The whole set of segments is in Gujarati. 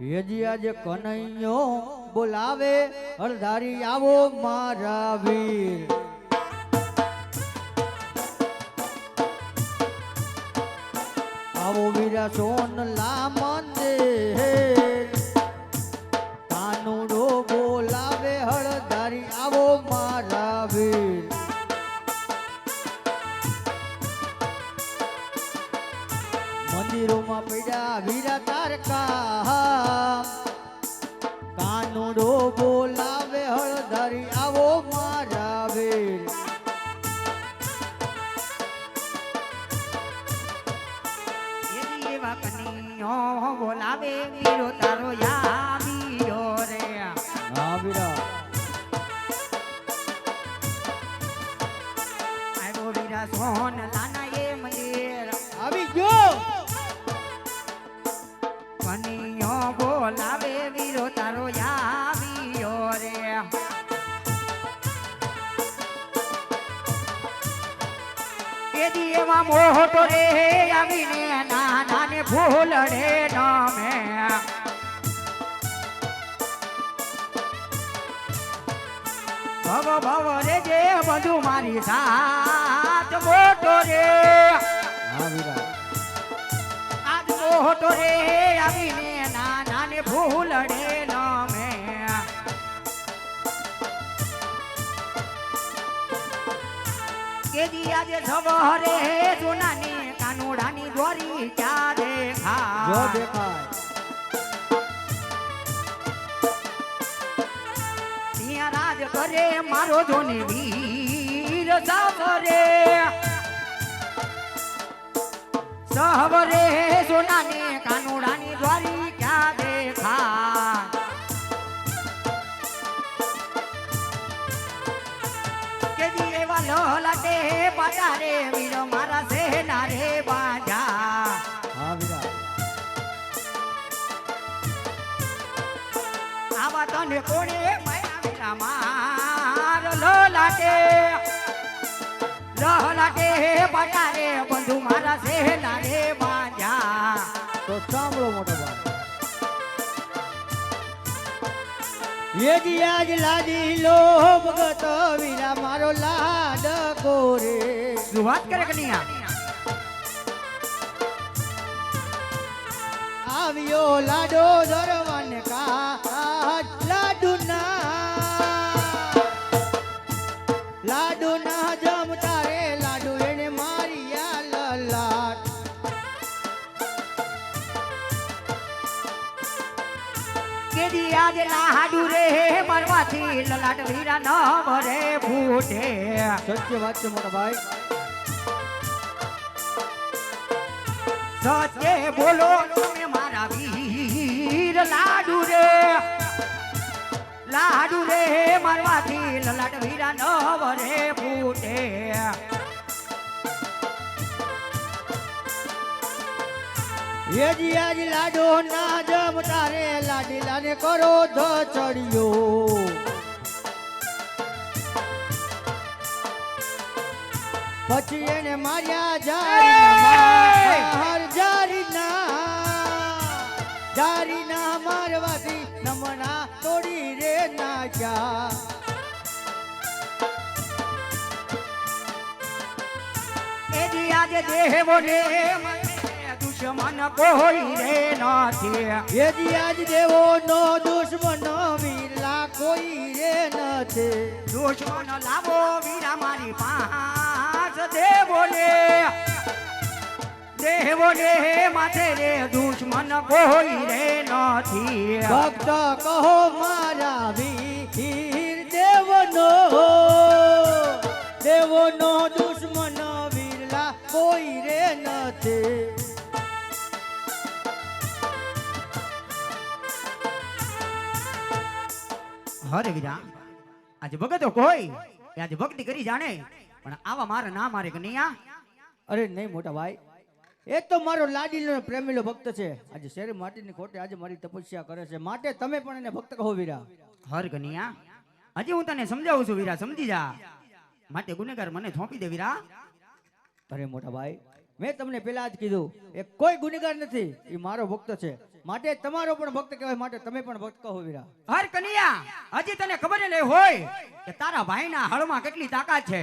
હેજી આજે કનૈયો બોલાવે હળધારી આવો મારા વીર. આવો વીરા સોનલા મંદિર. કનૈયો બોલાવે વીરો તારો યાવીરો રે. હા વીરા આવ્યો સોન લાના એ મંદિર આવી ગયો. કનૈયો બોલાવે વીરો તારો યાવીરો એદી એવા મોટો રે આવીને નાના ને ફૂલ રે નમે. ભવ ભવ રે જે બધું મારી સાથ મોટો રે. આજ મોટો રે. આજે સવારે સોનાની કાનુડાની દોરી ક્યાં જો દેખાય. ત્યાં રાજ કરે મારો જોને વીર સાવરે. સહવરે સોનાને કાનુડાની પાટા રે વીરો મારા સેના રે બાજા હા વીરા આવા તને કોણે માયા વીરા માર? લલાટે લલાટે બાજા રે, બંધુ મારા સેના રે બાજા તો સાંભળો મોટો ભાઈ. યેજી આજ લાડી લો ભગત વીરા મારો લાડ કોરે. શું વાત કરે કનિયા આવ્યો લાડો ધરવન કા લાડુ ના લાડુ ના કેદી દે લાડુ રે મરવાથી લલાટ વીરા ન મરે ફૂટે સત્ય વાત છે મોટા ભાઈ. સત્ય બોલો તમે મારા વીર લાડુ રે. લાડુ રે મરવાથી લલાટ વીરા ન મરે ફૂટે યેજી આજ લાડો ના જમતા રે લાડી ને કરો ધ ચડ્યો. પછી એને માર્યા જારી હર જારી ના જારી ના મારવાથી નમણા તોડી રે નાખ્યા. એની આજે દેહ મોઢે દુશ્મન કોઈ રે નથી યેજી આજ દેવો નો દુશ્મન વીરલા કોઈ રે નથી દુશ્મન લાવો વીરા મારી પાંચ દેવો રે દેવો રે માથે રે દુશ્મન કોઈ રે નથી ભક્ત કહો મારા વીર દેવનો દેવનો દુશ્મન વીરલા કોઈ રે નથી હરે વિરા આજે ભગતો કોઈ એ આજે ભક્તિ કરી જાણે પણ આવા મારા ના મારે કનૈયા અરે નહીં મોટા ભાઈ. એ તો મારો લાડીલો પ્રેમીલો ભક્ત છે. આજે શેરી માટીની ખોટે આજે મારી તપસ્યા કરે છે. માટે તમે પણ એને ભક્ત કહો વીરા. હર કનિયા હજી હું તને સમજાવું છું વીરા સમજી જા. માટે ગુનેગાર મને થોપી દે વીરા. અરે મોટા ભાઈ મેં તમને પેલા જ કીધું એ કોઈ ગુનેગાર નથી એ મારો ભક્ત છે. માટે તમારો પણ ભક્ત કહેવાય માટે તમે પણ ભક્ત કહો વીરા. હર કનિયા હજી તને ખબર નહીં હોય કે તારા ભાઈના હળમાં કેટલી તાકાત છે.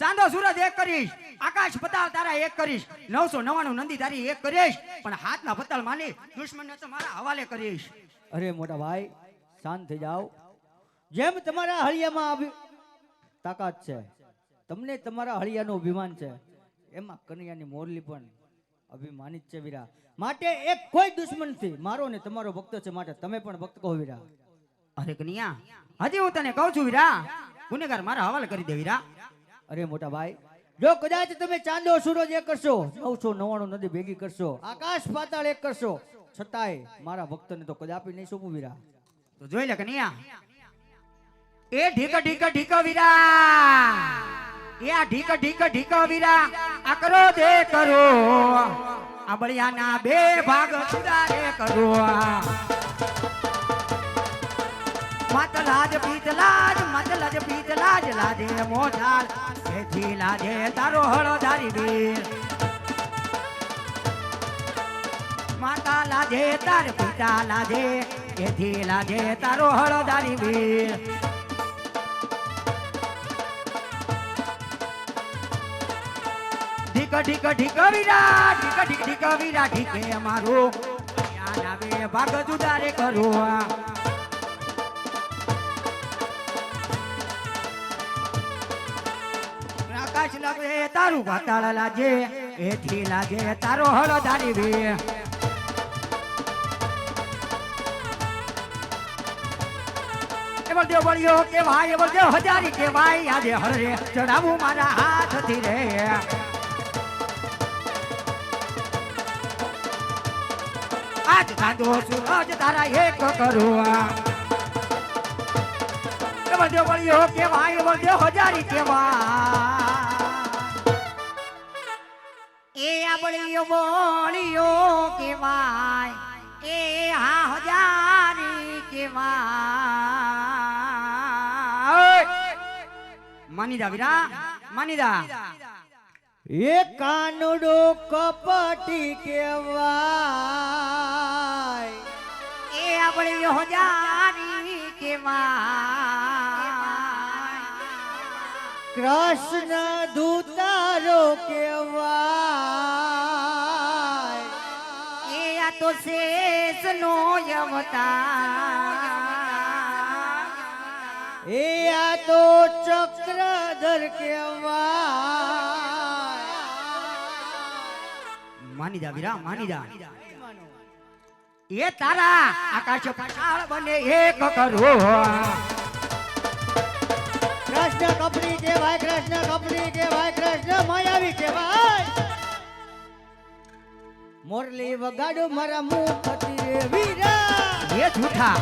સાંધો સુરત એક કરીશ આકાશ પતાલ તારા એક કરીશ નવસો નવાણું નંદી તારી એક કરીશ પણ હાથના પતાલ માની દુશ્મનને તો મારા હવાલે કરીશ. અરે મોટા ભાઈ શાંત થઈ જાઓ. જેમ તમારા હળિયામાં તાકાત છે તમને તમારા હળિયાનું અભિમાન છે. એમાં કનૈયાની મોરલી પણ અભિમાનિત છે વીરા. માટે એક કોઈ દુશ્મનથી મારો ને તમારો ભક્ત છે માટે તમે પણ ભક્ત કહો વીરા. અરે કનિયા હજી હું તને કહું છું વીરા ગુનેગાર મારા હવાલે કરી દે વીરા. અરે મોટા ભાઈ જો કદાચ તમે ચાંદો સૂરજ એક કરશો નવસો નવાણું નદી ભેગી કરશો આકાશ પાતાળ એક કરશો છતાંય મારા ભક્તને તો કદાપી નહીં સોંપું વીરા. તો જોઈ લે કનિયા. એ ઢીક ઢીક ઢીક વીરા. આ ઢીક ઢીક ઢીક વીરા. આ કરો દે કરો. આ બળિયાના બે ભાગ સુધારે કરો. મત લાજ પીત લાજ મત લાજ પીત લાજ, લાજે મોઢાલ એથી લાજે તારો હળો ધારી વીર. માતા લાજે, તાર પિતા લાજે. એથી લાજે તારો હળદારી વીર. ઢીક ઢીક વીરા ઢીક ઢીક ઢીક વીરા ઢીકે અમારો. આવે, ભાગ જુદારે કરો આકાશ લાગે, તારું વાતાળ લાગે, એથી લાગે તારો હળદારી એ બળદેવ બળિયો કે ભાઈ એ બળદેવ હજારી કેવાય, આજે હળરે ચડાવું મારા હાથથી રે. આજ કાંદો સૂરજ તારા એક કરું એ બળદેવ બળિયો કે એ બળદેવ હજારી કે એ આ બળિયો કેવાય એ હા હજારી કેવાય માનીદા વીરા, માનીદા. એ કાનુડો કપટી કેવાય બળિયો હજારી કેવાય કૃષ્ણ દૂતારો કેવાય એ આ તો શેષ નો અવતાર. એ આ તો ચક્રધર કેવાય માની જા વીરા માની દા એ તારા આકાશ પાતાળ બને એક કરો કૃષ્ણ કપડી કેવાય કૃષ્ણ કપડી કેવાય કૃષ્ણ માયાવી કેવાય મોરલી વગાડો મારા મુખ રે વીરા. એ જૂઠા.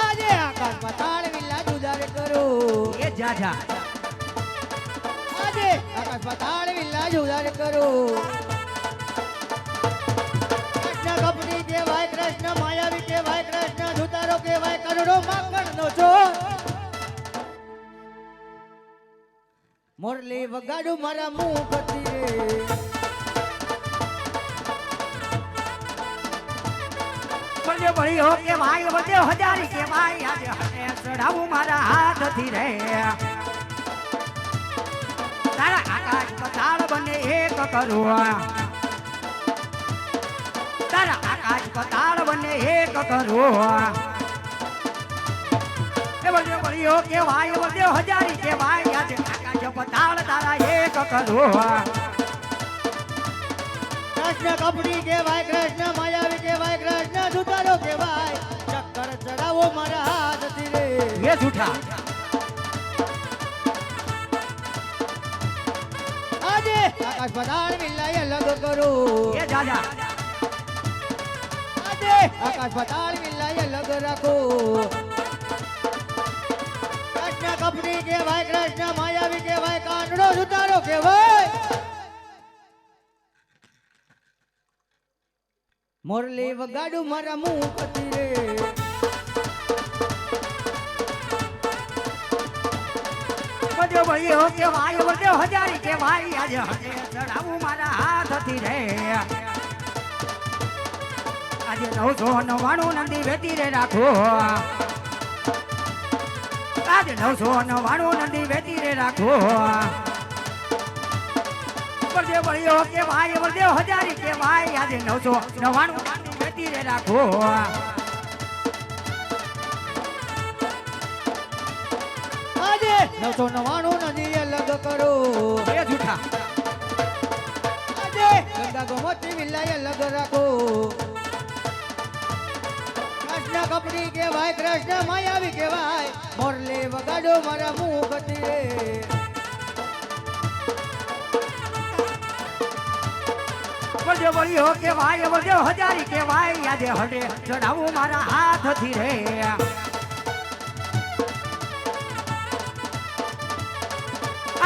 આજે આકાશ પાતાળ વિલા જુદાર કરો. એ જાજા આજે આકાશ પાતાળ વિલા જુદાર કરો. કેવાય કૃષ્ણ માયાવી કેવાય કૃષ્ણ ધુતારો કેવાય કરોડો માંગણ નો છો. મોરલી વગાડું મારા મુખ રે બળ્યો બળ્યો કે ભાઈ બળ્યો હજારી કે ભાઈ આજે હને ચડાવું મારા હાથથી રે. તારા આકાશ પતાળ બને એક કરો તારા આકાશ પતાળ બને એક કરો. એ બળ્યો બળ્યો કે ભાઈ બળ્યો હજારી કે ભાઈ આજે આકાશ પતાળ તારા એક કરો. કૃષ્ણ કપડી કેવાય કૃષ્ણ માયાવી કેવાય કૃષ્ણ ધુતારો કેવાય ચક્કર ચડાવો મારા હાથથી રે. એ જૂઠા આજે આકાશ પતાળ મિલાય અલગ કરો. એ જાજા. આજે આકાશ પતાળ વિલાય અલગ રાખો. કૃષ્ણ કપડી કેવાય કૃષ્ણ માયાવી કેવાય કાનડો ધુતારો કેવાય મોરલી વગાડું મારા મુખ રે. ભાઈ હો કે વળ્યો હજારી કે ભાઈ આજે હજે ચડાવું મારા હાથથી રે. આજે નવસો નવ્વાણું નંદી વેતી રે રાખો. આજે નવસો નવ્વાણું નંદી વેતી રે રાખો. વળદે વળ્યો કે ભાઈ વળ્યો હજારી કે ભાઈ આજે નવસો નવ્વાણું નંદી વેતી રે રાખો. આજે નવસો નવાણું નદી લગ કરો. એ જૂઠા. આજે ગંગા ગોમતી વિલાય લગ રાખો. કૃષ્ણ કપડી કહેવાય કૃષ્ણ માયાવી કહેવાય. મોરલે વગાડો મારા મુખ રે. વળ્યો વળ્યો કે વાય વળ્યો, હજારી કે વાય આજે હડે ચડાવું મારા હાથથી રે.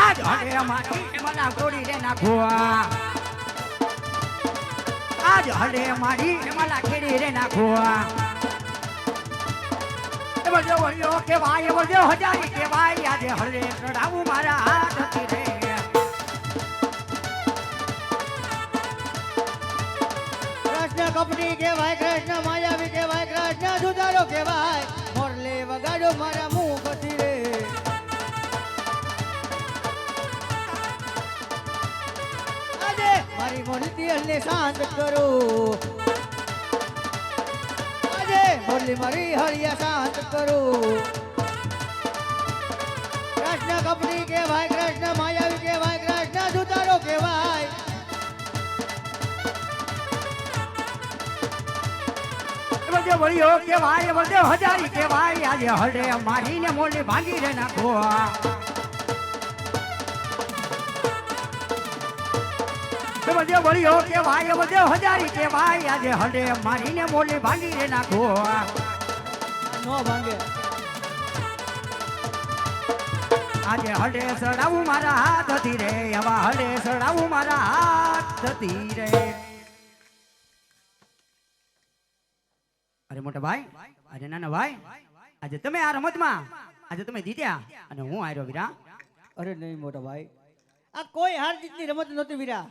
આજ હડે મારી મના ગોળી રે નાખવા. આજ હડે મારી મલા ખેડી રે નાખવા. કૃષ્ણ કપડી કેવાય કૃષ્ણ માયાવી કેવાય કૃષ્ણ સુધારો કેવાય મોરલે વગાડો મારા મુખ રે મારી મોરલી અને શાંત કરો. મોરલી મારી હળિયા શાંત કરો. કૃષ્ણ કપડી કહેવાય, કૃષ્ણ માયાવી કહેવાય, કૃષ્ણ સુધારો કહેવાય. વળ્યો વળ્યો કે વાય વળ્યો હજારી કે વાય આજે હળે મારીને મોલી ભાંગી રે નાખો વળ્યો વળ્યો કે ભાઈ વળ્યો હજારી કે ભાઈ આજે હડે મારીને મોલી ભાંગી રે નાખો નો ભાંગે. આજે હડે સડાવું મારા હાથથી રે, આવા હડે સડાવું મારા હાથથી રે. અરે મોટા ભાઈ, અરે નાના ભાઈ, આજે તમે આ રમતમાં, આજે તમે જીત્યા અને હું આર્યો વીરા. અરે નહીં મોટા ભાઈ, આ કોઈ હાર જીતની રમત નહોતી વીરા.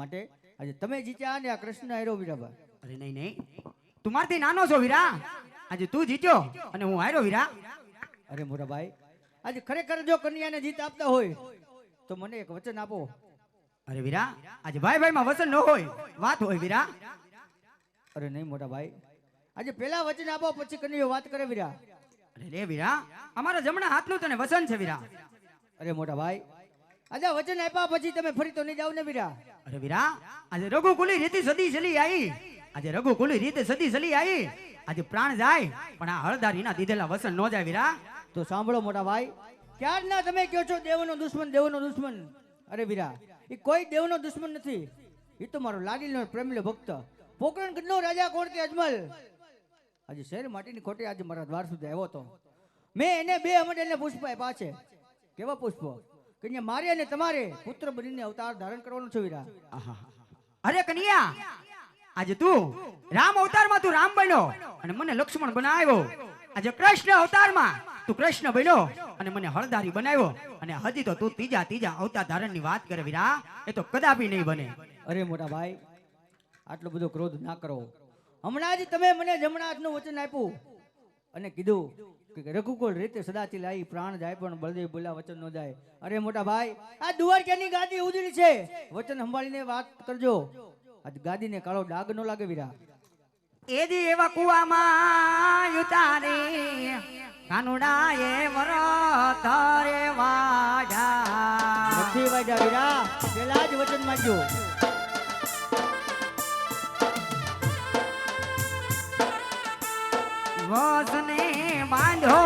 માટે આજે તમે જીત્યા અને આ કૃષ્ણ હાર્યો વીરા ભાઈ અરે નહીં નહીં. તું મારથી નાનો છો વીરા. આજે તું જીત્યો અને હું હાર્યો વીરા. અરે મોરાભાઈ આજે ખરેખર જો કન્યાને જીત આપતા હોય તો મને એક વચન આપો. અરે વીરા આજે ભાઈ ભાઈ માં વસન ન હોય વાત હોય વીરા. અરે નહીં મોટા ભાઈ આજે પેલા વચન આપો પછી કન્યો વાત કરે વીરા. અરે રે વીરા અમારા જમણા હાથનું તને વસન છે વીરા. અરે મોટા ભાઈ આજે વચન આપ્યા પછી તમે ફરી તો નહીં જાવ ને વીરા? અરે વીરા આજે રઘુકુલી રીતિ સદી ચલી આવી આજે રઘુકુલી રીતે સદી ચલી આવી આજે પ્રાણ જાય પણ આ હળદારીના દીધેલા વસન ન જાય વીરા. તો સાંભળો મોટા ભાઈ ક્યારના તમે કહો છો દેવનો દુશ્મન દેવનો દુશ્મન? અરે વીરા એ કોઈ દેવનો દુશ્મન નથી. એ તો મારો લાડીનો પ્રેમલો ભક્ત. પોકરણ ગઢનો રાજા કોણ કે અજમલ? આજે શહેર માટીની ખોટી આજે મારા દ્વાર સુધી આવ્યો હતો. મેં એને બે અમડેલને પુષ્પ આપ્યા છે. કેવા પુષ્પ? કે મારે અને તમારે પુત્ર બનીને અવતાર ધારણ કરવાનો છે વીરા અરે કન્યા આજે તું રામ અવતારમાં તું રામ બન્યો અને મને લક્ષ્મણ બનાવ્યો. આજે કૃષ્ણ અવતારમાં તું કૃષ્ણ બન્યો અને મને હળદારી બનાવ્યો. અને હજી તો તું ત્રીજા ત્રીજા અવતાર ધારણની વાત કરે વીરા એ તો કદાપી નહીં બને. અરે મોટા ભાઈ આટલો બધો ક્રોધ ના કરો. હમણાં જ તમે મને જમણા હાથનું વચન આપ્યું. અને કીધું કે રઘુકુળ રીતે સદાથી લાઈ પ્રાણ જાય પણ બળદેવ બોલ્યા વચન નો જાય. અરે મોટા ભાઈ આ દ્વારકાની ગાદી ઉજળી છે. વચન સંભાળીને વાત કરજો. આજ ગાદીને કાળો ડાગ નો લાગે વીરા. એ દી એવા કુવામાં ઉતારી કાનુડા એ વરત રે વાજા નથી વાગ્યા વીરા પેલા જ વચન માંગ્યો બાંધો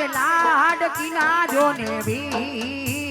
રે લાડકી ના જો ભી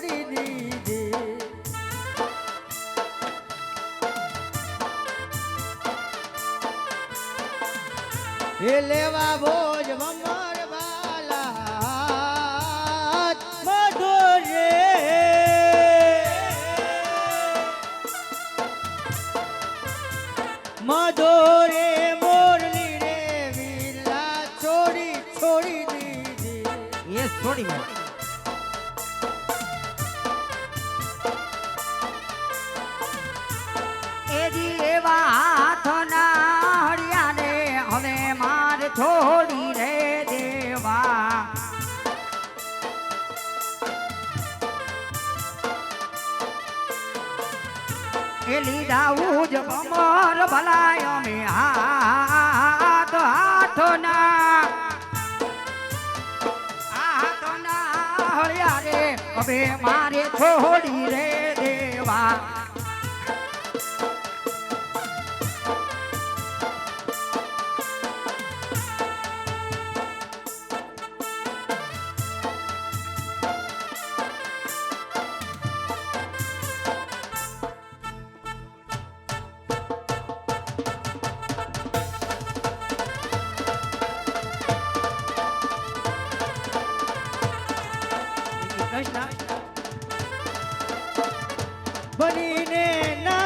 છોડી દીધી એ લેવા ભો પેલી દાઉ જ કમર ભલાય અમે હાથ હાથો ના હાથો ના હળિયા રે હવે મારે છોડી રે દેવા. ઘણા બનીને ના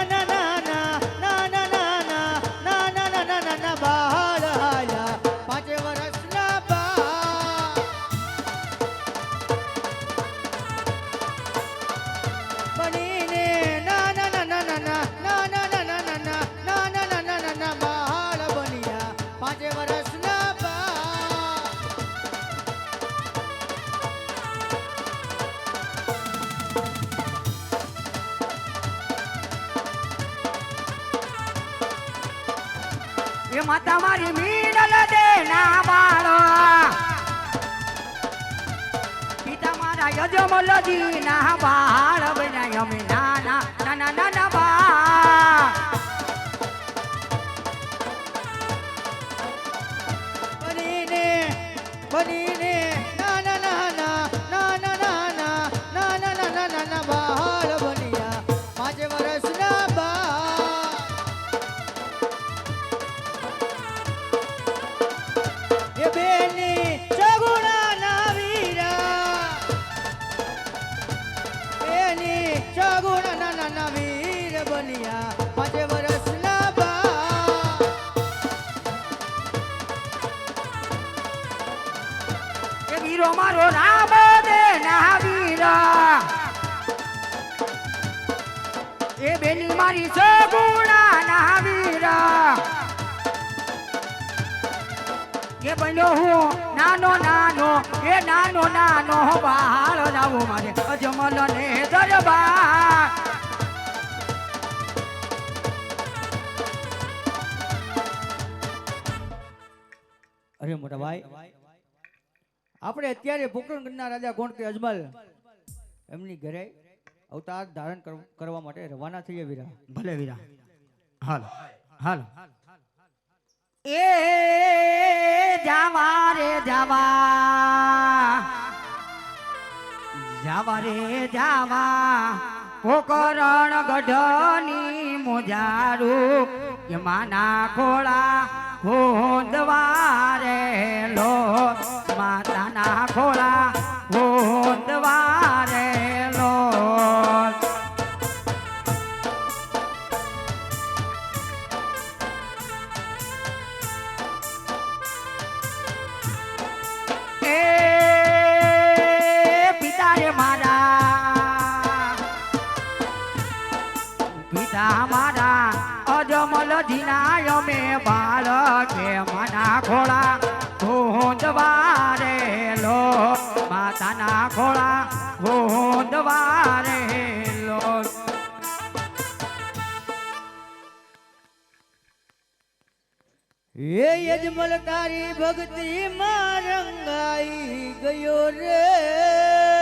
યજમલજી ના બાળ વિના અમે નાના નાના નાના બા બનીને બનીને મારી સગુણા કે બન્યો હું નાનો નાનો, એ નાનો નાનો બાળ જાવો મારે અજમલ ને દરબાર. અરે મોટા ભાઈ, આપણે અત્યારે પોકરણગઢના રાજા કોણ કે અજમલ એમની ઘરે અવતાર ધારણ કરવા માટે રવાના થઈએ વીરા. ભલે વીરા. હાલ હાલ. એ જાવા રે જાવા. જાવા રે જાવા. કોકરણ ગઢની મોજારું કે માના ખોળા હોંદવારે લો માતાના ખોળા હોંદવારે જીના અમે બાળકે મના ખોળા, ગોંદવારે લો, માતાના ખોળા, ગોંદવારે લો. એ યજમલકારી ભક્તિ માં રંગાઈ ગયો રે.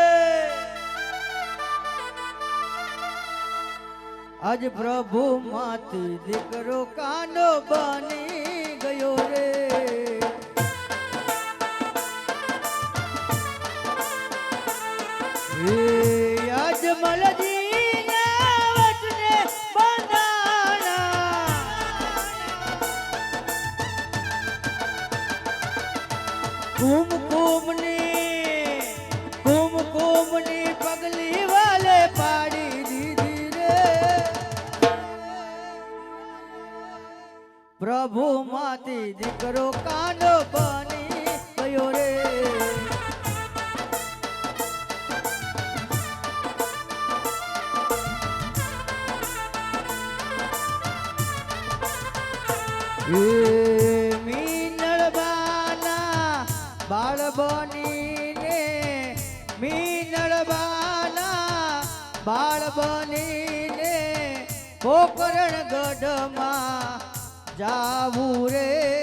આજ પ્રભુ માથી દીકરો કાંડો બની ગયો રે. આજ મલજી ના બંધાણા. કુમ કુમની કુમ કુમની પ્રભુ માતી દીકરો કાંડો બની ગયો રે. મીનળબાના બાળ બનીને મીનળબાના બાળ બનીને, પોકરણ ગઢમાં જાવું રે.